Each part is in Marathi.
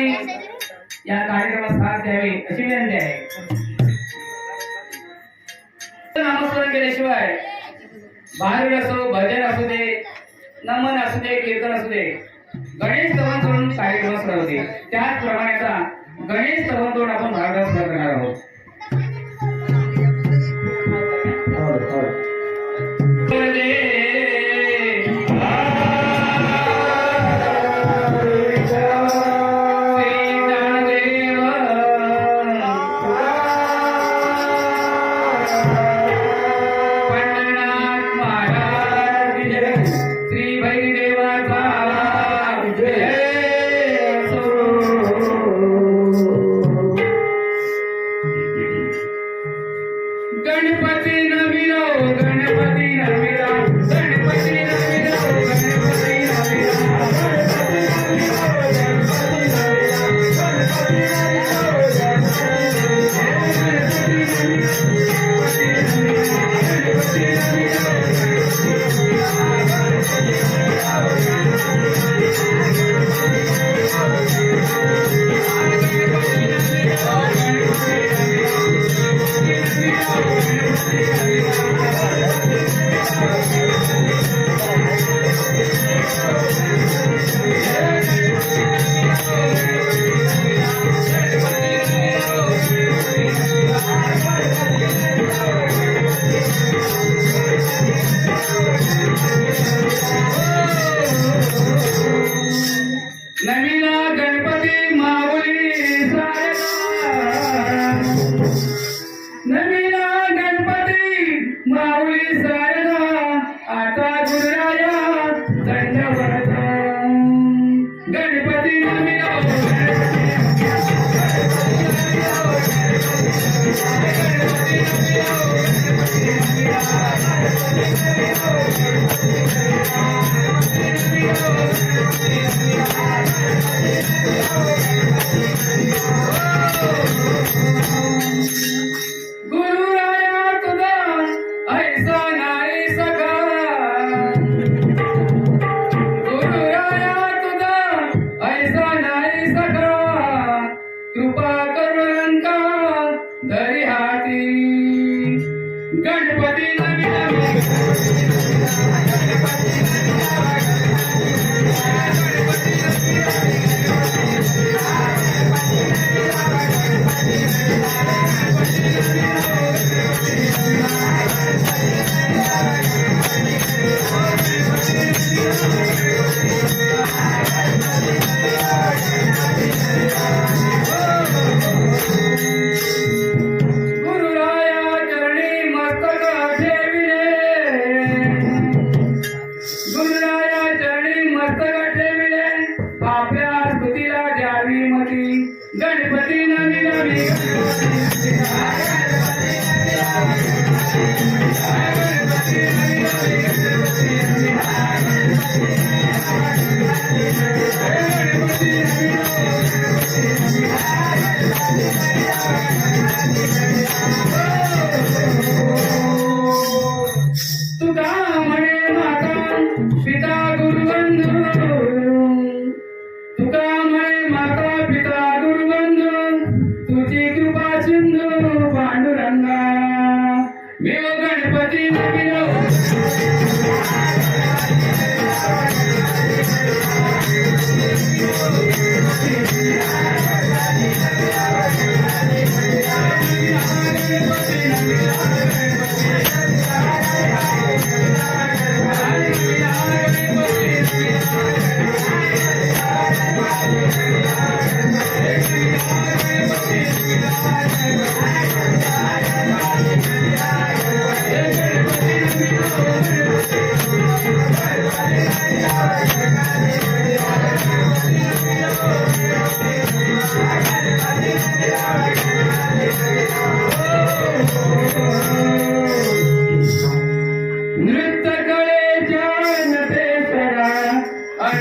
सर्वांनी या कार्यक्रमात साथ द्यावे अशी विनंती आहे. नामस्मरण केल्याशिवाय बाहेर असो भजन असू दे नमन असू दे कीर्तन असू दे गणेश स्तवन करून कार्यक्रम सुरू होते. त्याचप्रमाणे गणेश स्तवन गणपती नमिनो गणपती नमिनो गणपती नमिनो गणपती Gracias. know. कृपा करुणंका धरी हाती गणपती नवी नवी गणपती नवीन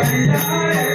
पंचायत